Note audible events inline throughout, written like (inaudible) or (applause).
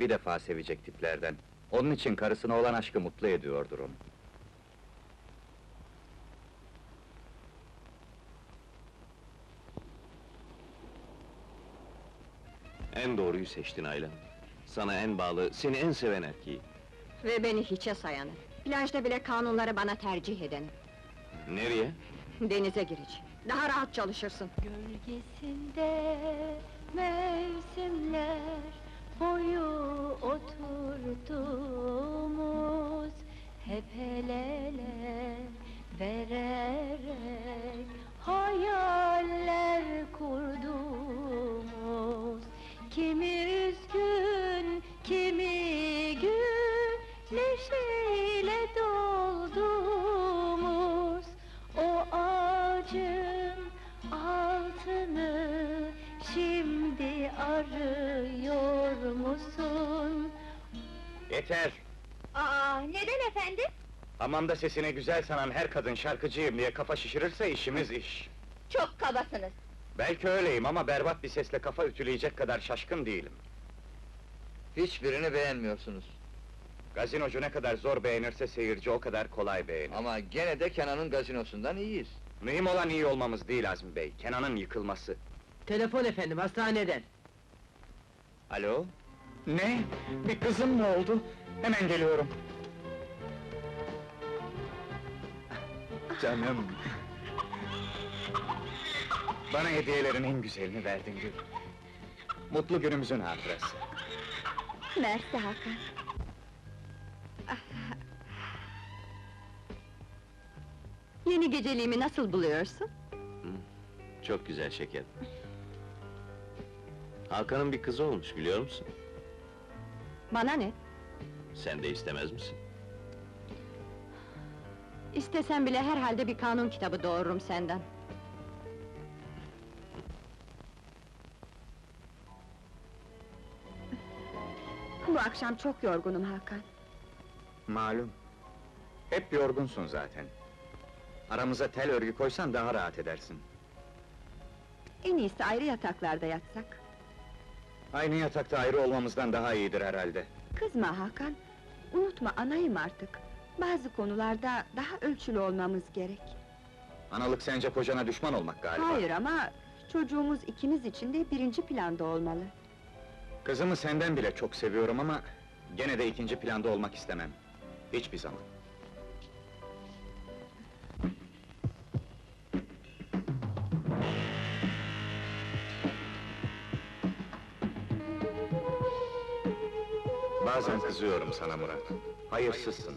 bir defa sevecek tiplerden. Onun için karısına olan aşkı mutlu ediyordur onu. En doğruyu seçtin Ayla. Sana en bağlı, seni en seven erkeği. Ve beni hiçe sayanı. Plajda bile kanunları bana tercih edeni. Nereye? Denize gireceğim. Daha rahat çalışırsın. Gölgesinde mevsimler boyu oturduğumuz hep el ele vererek hayaller kurduğumuz. Kimi üzgün kimi gül neşeyle dolduğumuz. O ağacın altını şimdi arıyor musun? Yeter! Aa, neden efendim? Hamamda sesine güzel sanan her kadın şarkıcıyım diye kafa şişirirse işimiz iş. Çok kabasınız. Belki öyleyim ama berbat bir sesle kafa ütüleyecek kadar şaşkın değilim. Hiçbirini beğenmiyorsunuz. Gazinocu ne kadar zor beğenirse seyirci o kadar kolay beğenir. Ama gene de Kenan'ın gazinosundan iyiyiz. Mühim olan iyi olmamız değil Azmi Bey, Kenan'ın yıkılması. Telefon efendim, hastaneden. Alo? Ne? Bir kızım mı oldu? Hemen geliyorum. Canım! Bana hediyelerin en güzelini verdin Gül. Mutlu günümüzün hatırası. Mersi Hakan. Yeni geceliğimi nasıl buluyorsun? Çok güzel şeker. Hakan'ın bir kızı olmuş biliyor musun? Bana ne? Sen de istemez misin? İstesem bile herhalde bir kanun kitabı doğururum senden. Bu akşam çok yorgunum Hakan. Malum. Hep yorgunsun zaten. Aramıza tel örgü koysan daha rahat edersin. En iyisi ayrı yataklarda yatsak. Aynı yatakta ayrı olmamızdan daha iyidir herhalde. Kızma Hakan. Unutma anayım artık. Bazı konularda daha ölçülü olmamız gerek. Analık sence kocana düşman olmak galiba. Hayır ama çocuğumuz ikimiz için de birinci planda olmalı. Kızımı senden bile çok seviyorum ama... ...gene de ikinci planda olmak istemem. Hiçbir zaman. Bazen kızıyorum sana Murat. Hayırsızsın.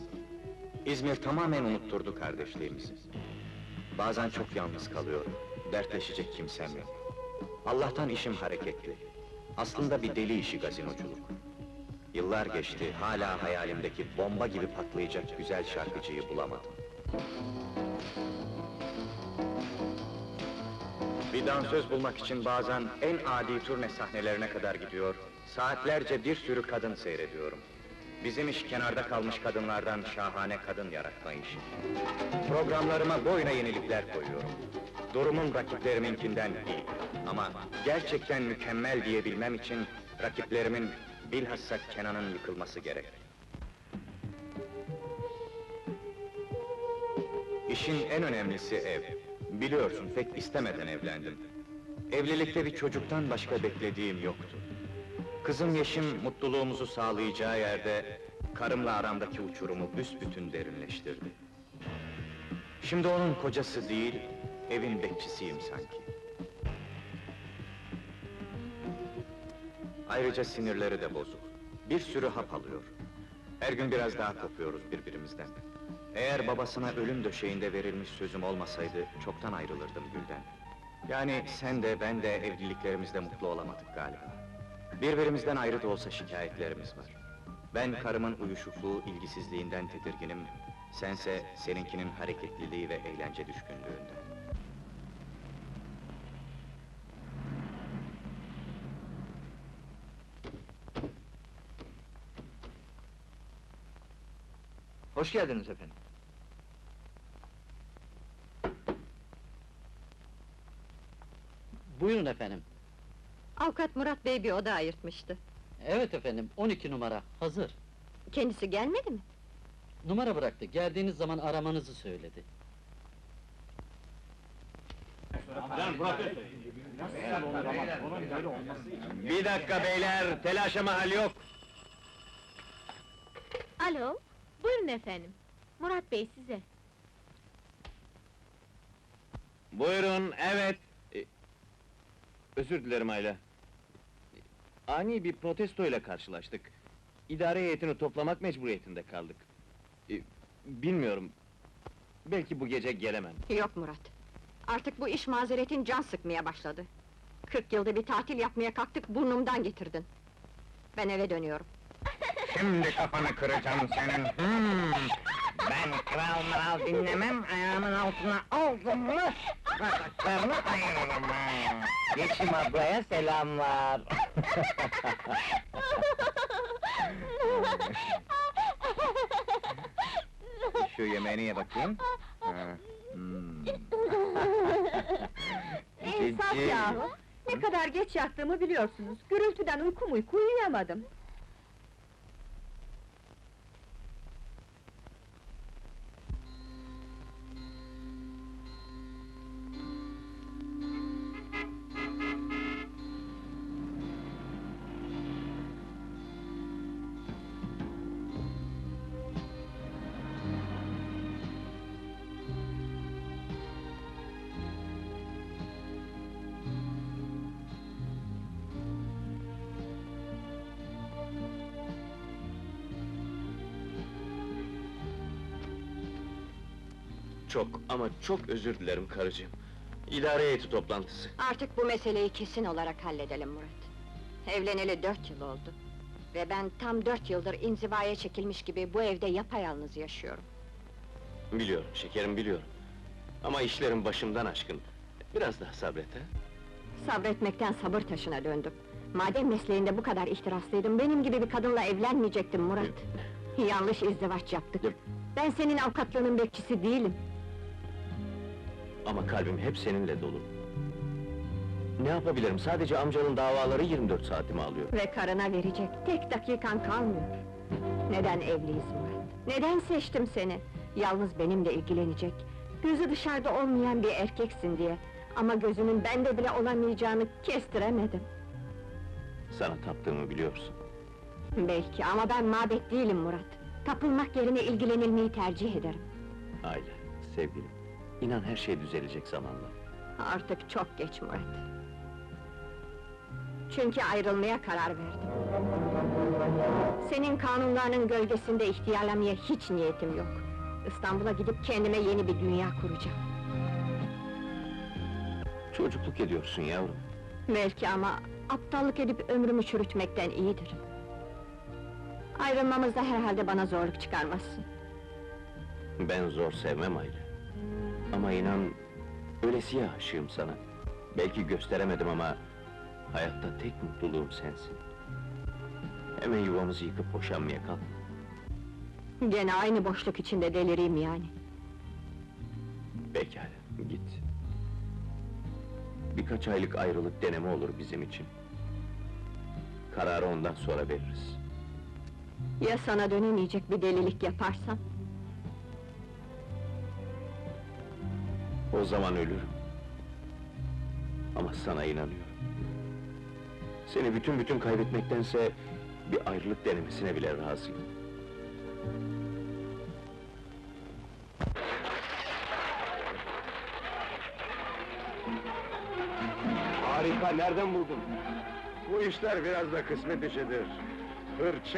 İzmir tamamen unutturdu kardeşliğimizi. Bazen çok yalnız kalıyorum. Dertleşecek kimsem yok. Allah'tan işim hareketli. Aslında bir deli işi gazinoculuk. Yıllar geçti, hala hayalimdeki bomba gibi patlayacak güzel şarkıcıyı bulamadım. Bir dansöz bulmak için bazen en adi turne sahnelerine kadar gidiyor, saatlerce bir sürü kadın seyrediyorum. Bizim iş kenarda kalmış kadınlardan şahane kadın yaratma işi. Programlarıma boyuna yenilikler koyuyorum. Durumum rakipleriminkinden iyi. Ama gerçekten mükemmel diyebilmem için rakiplerimin bilhassa Kenan'ın yıkılması gerek. İşin en önemlisi ev. Biliyorsun pek istemeden evlendim. Evlilikte bir çocuktan başka beklediğim yoktu. Kızım Yeşim mutluluğumuzu sağlayacağı yerde karımla aramdaki uçurumu büsbütün derinleştirdi. Şimdi onun kocası değil, evin bekçisiyim sanki. Ayrıca sinirleri de bozuk. Bir sürü hap alıyor. Her gün biraz daha kopuyoruz birbirimizden. Eğer babasına ölüm döşeğinde verilmiş sözüm olmasaydı çoktan ayrılırdım Gül'den. Yani sen de ben de evliliklerimizde mutlu olamadık galiba. Birbirimizden ayrı da olsa şikayetlerimiz var. Ben karımın uyuşukluğu, ilgisizliğinden tedirginim. Sense seninkinin hareketliliği ve eğlence düşkünlüğünden. Hoş geldiniz efendim. Buyurun efendim. Avukat Murat Bey bir oda ayırtmıştı. Evet efendim, 12 numara, hazır. Kendisi gelmedi mi? Numara bıraktı, geldiğiniz zaman aramanızı söyledi. Bir dakika beyler, telaşa mahal yok. Alo, buyurun efendim. Murat Bey size. Buyurun, evet. E, özür dilerim Ayla. Ani bir protestoyla karşılaştık. İdare heyetini toplamak mecburiyetinde kaldık. E, bilmiyorum. Belki bu gece gelemem. Yok Murat. Artık bu iş mazeretin can sıkmaya başladı. Kırk yılda bir tatil yapmaya kalktık, burnumdan getirdin. Ben eve dönüyorum. Şimdi kafanı kıracağım senin. Hmm. Ben kral mral dinlemem, ayağımın altına aldım mı... ...bacaklarını ayırırım ha. Yeşim ablaya selamlar. (laughs) Şu yemeğini ye bakayım. Ha, hmm. İnsaf Cici. yahu! Ne kadar geç yattığımı biliyorsunuz. Gürültüden uykum uyku uyuyamadım. Çok ama çok özür dilerim karıcığım. İdare heyeti toplantısı. Artık bu meseleyi kesin olarak halledelim Murat. Evleneli dört yıl oldu. Ve ben tam dört yıldır inzivaya çekilmiş gibi bu evde yapayalnız yaşıyorum. Biliyorum şekerim, biliyorum. Ama işlerim başımdan aşkın. Biraz daha sabret ha. Sabretmekten sabır taşına döndüm. Madem mesleğinde bu kadar ihtiraslıydın, benim gibi bir kadınla evlenmeyecektin Murat. Yanlış izdivaç yaptık. Yap. Ben senin avukatlığının bekçisi değilim. Ama kalbim hep seninle dolu. Ne yapabilirim? Sadece amcanın davaları 24 saatimi alıyor. Ve karına verecek tek dakikan kalmıyor. Neden evliyiz Murat? Neden seçtim seni? Yalnız benimle ilgilenecek, gözü dışarıda olmayan bir erkeksin diye. Ama gözünün bende bile olamayacağını kestiremedim. Sana taptığımı biliyorsun. Belki ama ben mabet değilim Murat. Tapılmak yerine ilgilenilmeyi tercih ederim. Aile, sevgilim. İnan her şey düzelecek zamanla. Artık çok geç Murat. Çünkü ayrılmaya karar verdim. Senin kanunlarının gölgesinde ihtiyarlamaya hiç niyetim yok. İstanbul'a gidip kendime yeni bir dünya kuracağım. Çocukluk ediyorsun yavrum. Belki ama aptallık edip ömrümü çürütmekten iyidir. Ayrılmamızda herhalde bana zorluk çıkarmazsın. Ben zor sevmem aile. Ama inan, ölesiye aşığım sana. Belki gösteremedim ama... ...hayatta tek mutluluğum sensin. Hemen yuvamızı yıkıp boşanmaya kalk. Gene aynı boşluk içinde delireyim yani. Pekala, git. Birkaç aylık ayrılık deneme olur bizim için. Kararı ondan sonra veririz. Ya sana dönemeyecek bir delilik yaparsam? O zaman ölürüm. Ama sana inanıyorum. Seni bütün bütün kaybetmektense... ...bir ayrılık denemesine bile razıyım. Harika, nereden buldun? Bu işler biraz da kısmet işidir. Hırçın